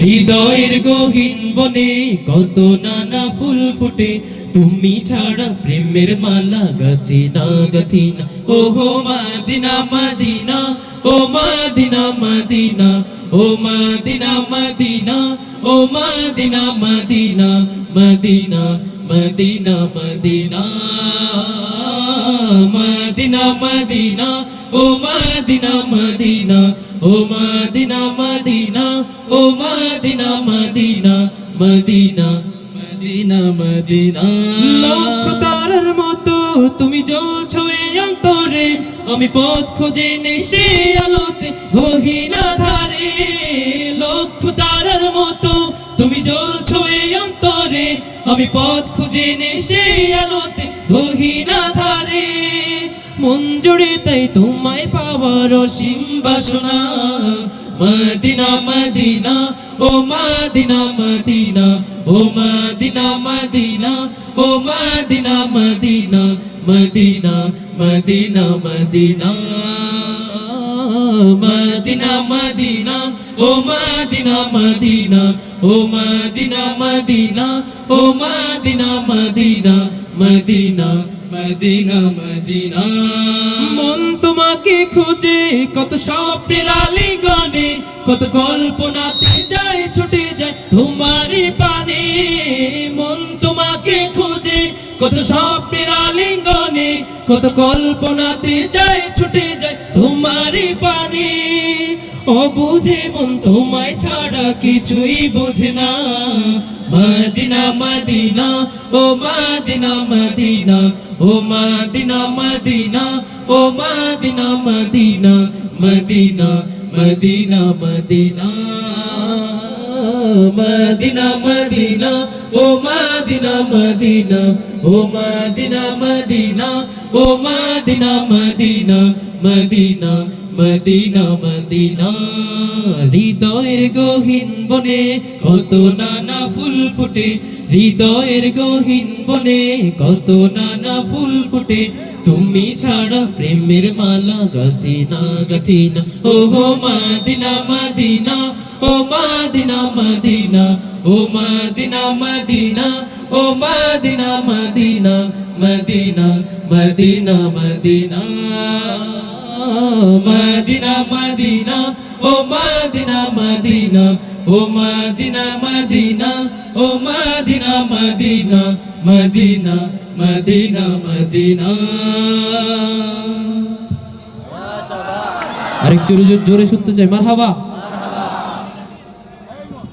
হৃদয়ের গহীন বনে কত নানা ফুল ফুটে তুমি ছাড়া প্রেমের মালা গতি না গতি না ও মাদিনা মাদিনা ও মাদিনা মাদিনা ও মাদিনা মাদিনা ও Madina Madina Medina Medina Medina Medina Medina ও মদিনা মদিনা ও মদিনা মদিনা, ও Medina Medina Medina Medina Medina. লক্ষ তারার মতো তুমি জ্বলছ এই অন্তরে। আমি পথ খুঁজে সে আলোতে, গহীনা ধারে লক্ষ তারার মতো তুমি জ্বলছ এই অন্তরে। আমি পথ খুঁজে সে আলোতে, গহীনা ধারে মন জুড়ে তাই তোমায় পাওয়ার অসীম বাসনা মদিনা মদিনা ও মদিনা মদিনা ও মদিনা মদিনা ও Medina Medina Medina Medina Medina Medina Medina ও মদিনা মদিনা ও মদিনা মদিনা ও Medina Medina Medina Medina Medina. মন তোমাকে খুঁজে, কত স্বপ্নের আলিঙ্গনে কত কল্পনাতে যায়, ছুটে যায় তোমারই পানে। মন তোমাকে খুঁজে, কত স্বপ্নের আলিঙ্গনে কত কল্পনাতে যায়, ছুটে যায় তোমারই পানে। ও বুঝে মন তোমায় ছাড়া কিছুই বোঝে না। মদিনা মদিনা, ও মদিনা মদিনা। ও মদিনা মদিনা ও Medina Medina Medina Medina Medina Medina Medina ও মদিনা মদিনা ও মদিনা মদিনা ও Medina Medina Medina Medina Medina হৃদয়ের গহীন বনে কত নানা ফুল ফুটে হৃদয়ের গহীন বনে কত নানা ফুল ফুটে তুমি ছাড়া প্রেমের মালা গতি না গতি না ও হো মদিনা মদিনা ও মদিনা মদিনা ও মদিনা মদিনা ও Medina Medina Medina Medina Medina Medina Medina ও মদিনা মদিনা ও মদিনা মদিনা ও Medina Medina Medina Medina Medina. আরেকটু জোরে শুনতে চাই। মার হাবা